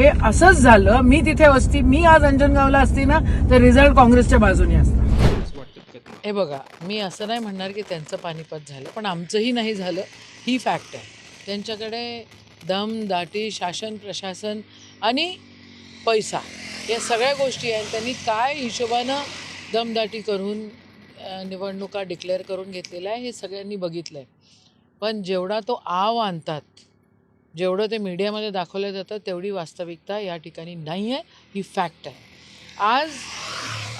हे असंच झालं. मी तिथे असती मी आज अंजनगावला असती ना तर रिझल्ट काँग्रेसच्या बाजूने असता. हे बघा मी असं नाही म्हणणार की त्यांचं पानिपत झालं पण आमचंही नाही झालं. ही फॅक्ट आहे. त्यांच्याकडे दम दाटी शासन प्रशासन आणि पैसा या सगळ्या गोष्टी आहेत. त्यांनी काय हिशोबानं दमदाटी करून निवडणुका डिक्लेअर करून घेतलेल्या आहे हे सगळ्यांनी बघितलं आहे पण जेवढा तो आव आणतात जेवढं ते मीडियामध्ये दाखवलं जातं तेवढी वास्तविकता या ठिकाणी नाही आहे ही फॅक्ट आहे. आज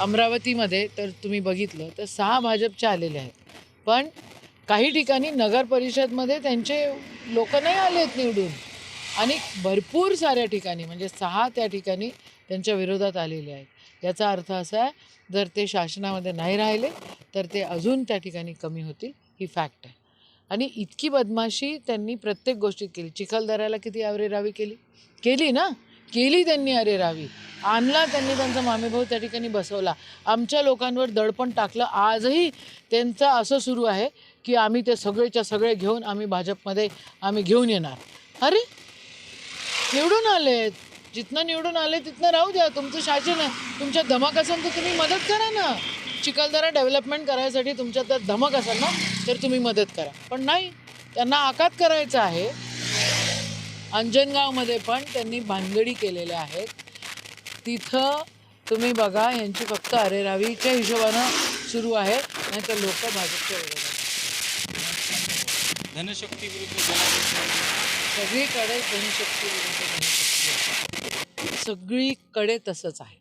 अमरावतीमध्ये तर तुम्ही बघितलं तर सहा भाजपचे आलेले आहेत. पण काही ठिकाणी नगर परिषदमध्ये त्यांचे लोक नाही आले आहेत निवडून. आणि भरपूर साऱ्या ठिकाणी म्हणजे सहा त्या ठिकाणी त्यांच्या विरोधात आलेले आहेत. याचा अर्थ असा आहे जर ते शासनामध्ये नाही राहिले तर ते अजून त्या ठिकाणी कमी होतील ही फॅक्ट आहे. आणि इतकी बदमाशी त्यांनी प्रत्येक गोष्टीत केली. चिखलदऱ्याला किती अरेरावी केली? केली ना? केली त्यांनी अरेरावी. आणला त्यांनी त्यांचा मामेभाऊ त्या ठिकाणी बसवला. आमच्या लोकांवर दडपण टाकलं. आजही त्यांचं असं सुरू आहे की आम्ही ते सगळेच्या सगळे घेऊन आम्ही भाजपमध्ये आम्ही घेऊन येणार. अरे! निवडून आलेत. जिथनं निवडून आले तिथनं राहू द्या. तुमचं शासन आहे. तुमच्या धमक असेल तर तुम्ही मदत करा ना. चिखलदरा डेव्हलपमेंट करायसाठी तुमच्या तर धमक असेल ना? तर तुम्ही मदत करा. पण नाही त्यांना आकात करायचं आहे. अंजनगावमध्ये पण त्यांनी भानगडी केलेल्या आहेत. तिथं तुम्ही बघा यांची फक्त अरेरावीच्या हिशोबानं सुरू आहे नाही तर लोक भाजपच्या विरोधात धनशक्ती विरुद्ध सगळीकडे जनशक्ती विरुद्ध. सगळीकडे तसंच आहे.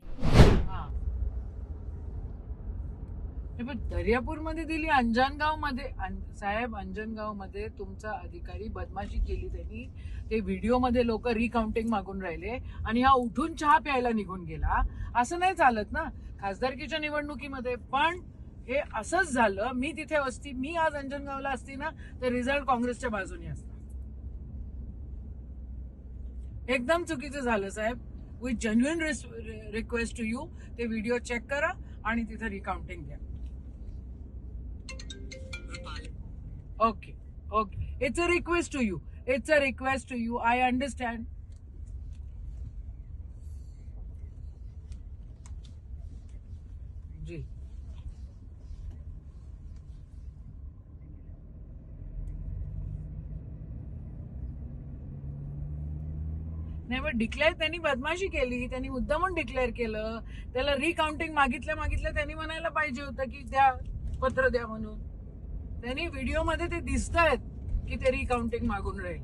हे पण दर्यापूरमध्ये दिली अंजनगावमध्ये अं- साहेब अंजनगावमध्ये तुमचा अधिकारी बदमाशी केली त्यांनी. ते व्हिडिओमध्ये लोक रिकाउंटिंग मागून राहिले आणि हा उठून चहा प्यायला निघून गेला. असं नाही चालत ना खासदारकीच्या निवडणुकीमध्ये. पण हे असंच झालं मी तिथे असती मी आज अंजनगावला असती ना तर रिझल्ट काँग्रेसच्या बाजूने असता. एकदम चुकीचं झालं साहेब. With genuine request to you ते व्हिडिओ चेक करा आणि तिथं रिकाउंटिंग द्या. Okay okay it's a request to you it's a request to you I understand ji नाही मग डिक्लेअर त्यांनी बदमाशी केली त्यांनी मुद्दामून डिक्लेअर केलं त्याला रिकाउंटिंग मागितल्या मागितल्या त्यांनी म्हणायला पाहिजे होतं की द्या पत्र द्या म्हणून. त्यांनी व्हिडिओमध्ये ते दिसत आहेत की ते रिकाउंटिंग मागून राहील.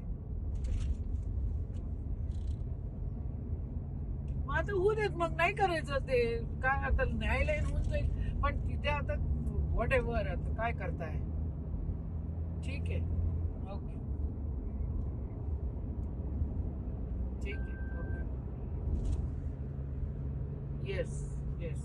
मग आता होऊ देत मग नाही करायचं ते. काय आता न्यायालयीन होऊन जाईल. पण तिथे आता व्हॉट एव्हर आता काय करताय? ठीक आहे. ओके. ठीक आहे. ओके. Yes yes